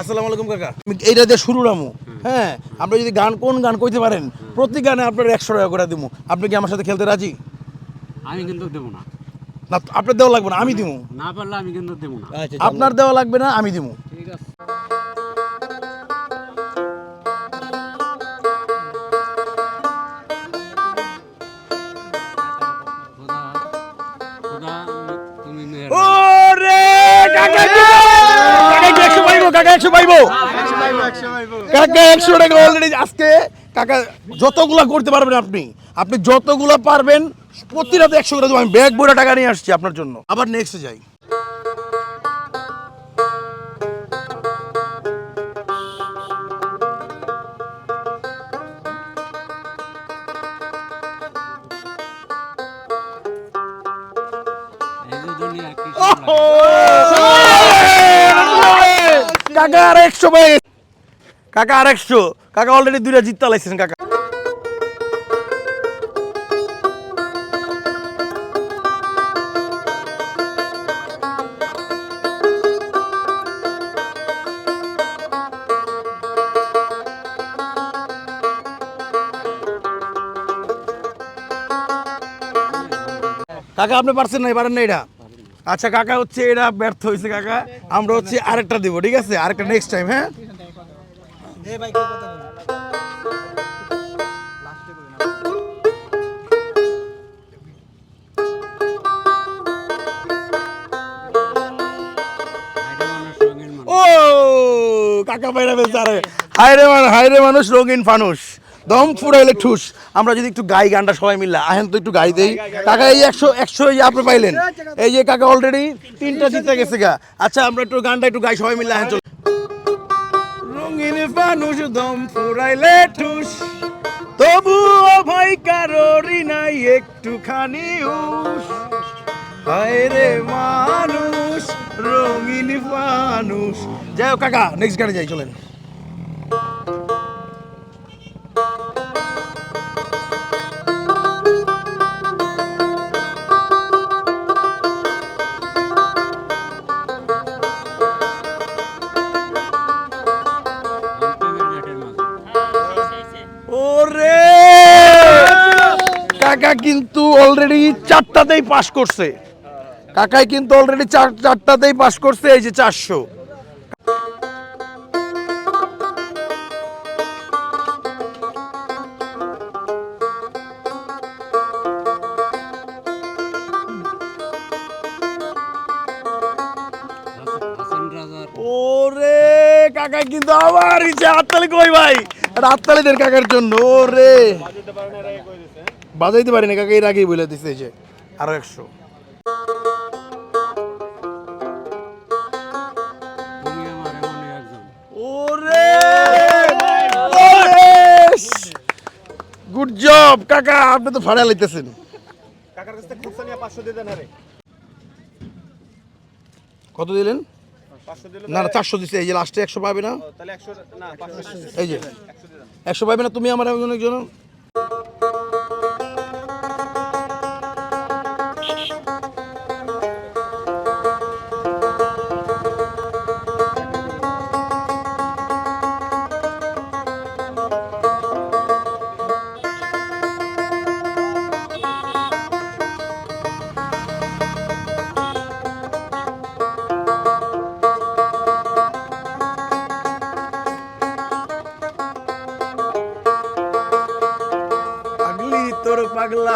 আসসালামু আলাইকুম কাকা। আমি এইটা যে শুরু রামু। হ্যাঁ আপনি যদি গান কোন গান কইতে পারেন প্রতি গানে আপনার একশো টাকা করে দিব আপনি কি আমার সাথে খেলতে রাজি? আমি কিন্তু দেবো না। না আপনার দেওয়া লাগবে না আমি দিব না পারলে আমি কিন্তু দেবো না। আপনার দেওয়া লাগবে না আমি দিব কাকা একশো পাইবো? কাকা একশো টাকা অলরেডি আজকে কাকা যতগুলা করতে পারবেন আপনি আপনি যতগুলা পারবেন প্রতি রাতে একশো করে আমি ব্যাগ বইটা টাকা নিয়ে আসছি আপনার জন্য। আবার নেক্সট যাই। কি কাকা আর একশো ভাই। কাকা আর একশো। কাকা অলরেডি দুইটা জিততে লাইছেন কাকা। কাকা, আপনি পারছেন না পারেন না এটা? আচ্ছা কাকা হচ্ছে এটা ব্যর্থ হয়েছে কাকা। আমরা হচ্ছে আরেকটা দিব ঠিক আছে? আরেকটা নেক্সট টাইম হ্যাঁ? ও কাকা বাইরা বেশ আরে হায়রে মানুষ হায়রে মানুষ রঙিন ফানুষ। দম ফুরাইলে ঠুস। আমরা যদি একটু গাই গানটা সবাই মিললে আহেন তো একটু গাই দেই। কাকা এই একশো একশো এই আপনি পাইলেন, এই যে কাকা অলরেডি তিনটা জিতে গেছে গা। আচ্ছা আমরা একটু গানটা একটু গাই, সবাই মিললে আহেন চল। রঙিন ফানুষ দম ফুরাইলে ঠুস। তবুও ভাই কারোরই নাই, একটুখানি উস হায় মানুষ, রঙিন মানুষ। যাই কাকা নেক্সট গানে যাই, চলেন। কিন্তু অলরেডি চারটাতেই পাস করছে। কাকাই কিন্তু অলরেডি চার, চারটাতেই পাস করছে, এই যে চারশো। কাকা কিন্তু আবার হাততালি কই ভাই? হাততালি কাকার জন্য, ওরে। বাজাইতে পারি না কাকা এর আগেই বলে দিছে এই যে আরও একশো। গুড জব কাকা আপনি তো ভাড়া লইতেছেন। কাকার কাছ থেকে খুচরা নিয়ে পাঁচশো দিয়ে দেন আরে। কত দিলেন? না না চারশো দিচ্ছে এই যে লাস্টে একশো পাবে না? তাহলে একশো না পাঁচশো এই যে একশো পাবে না তুমি আমার একজন একজন?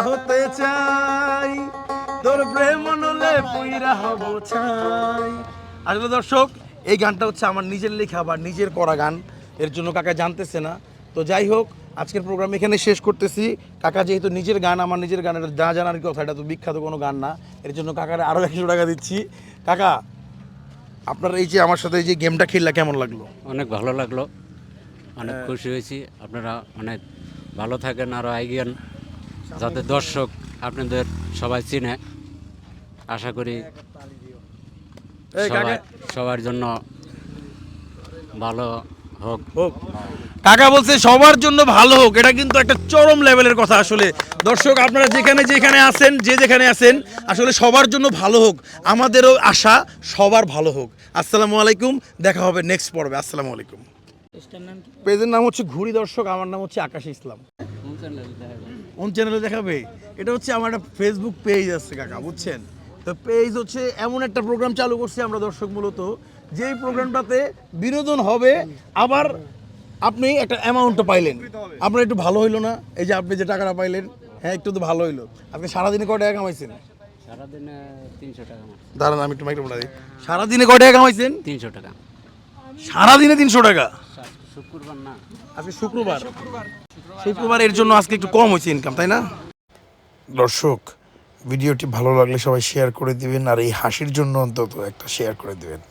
হতে চাই। তোর প্রেম নলে পুইরা হব চাই। আসলে দর্শক, এই গানটা হচ্ছে আমার নিজের লেখা বা নিজের করা গান। এর জন্য কাকা জানতেছে না। তো যাই হোক, আজকের প্রোগ্রাম এখানে শেষ করতেছি। কাকা যেহেতু নিজের গান, আমার নিজের গানের যা জানার কথা এটা তো বিখ্যাত কোনো গান না। এর জন্য কাকার আরও একশো টাকা দিচ্ছি। কাকা, আপনার এই যে আমার সাথে এই যে গেমটা খেললা কেমন লাগল? অনেক ভালো লাগল। অনেক খুশি হয়েছি। আপনারা অনেক ভালো থাকেন আরও এগিয়েন যাতে দর্শক আপনাদের সবাই চিনে আশা করি সবার জন্য ভালো হোক। হোক। কাকা বলছে সবার জন্য ভালো হোক এটা কিন্তু একটা চরম লেভেলের কথা আসলে। দর্শক আপনারা যেখানে যেখানে আছেন যে যেখানে আছেন আসলে সবার জন্য ভালো হোক। আমাদেরও আশা সবার ভালো হোক। আসসালামু আলাইকুম দেখা হবে নেক্সট পর্বে। আসসালামু আলাইকুম। পেজের নাম হচ্ছে ঘুরি দর্শক আমার নাম হচ্ছে আকাশ ইসলাম। কোন চ্যানেলে দেখাবে। এটা হচ্ছে আমার একটা ফেসবুক পেজ আছে কাকা বুঝছেন? তো পেজ হচ্ছে এমন একটা প্রোগ্রাম চালু করছি আমরা দর্শক মূলত যেই প্রোগ্রামটাতে বিনোদন হবে আবার আপনি একটা অ্যামাউন্টও পাইলেন। আপনার একটু ভালো হইল না? এই যে আপনি যে টাকাটা পাইলেন হ্যাঁ একটু তো ভালো হইল। আপনি সারাদিনে কয় টাকা কামাইছেন? সারাদিনে তিনশো টাকা দাঁড়ান আমি একটু মাইক্রোফোনটা দিই। সারাদিনে কয় টাকা কামাইছেন? তিনশো টাকা। সারাদিনে তিনশো টাকা? শুক্রবার না। আজকে শুক্রবার। শুক্রবার এর জন্য আজকে একটু কম হয়েছে ইনকাম তাই না? দর্শক ভিডিওটি ভালো লাগলে সবাই শেয়ার করে দিবেন, আর এই হাসির জন্য অন্তত একটা শেয়ার করে দিবেন।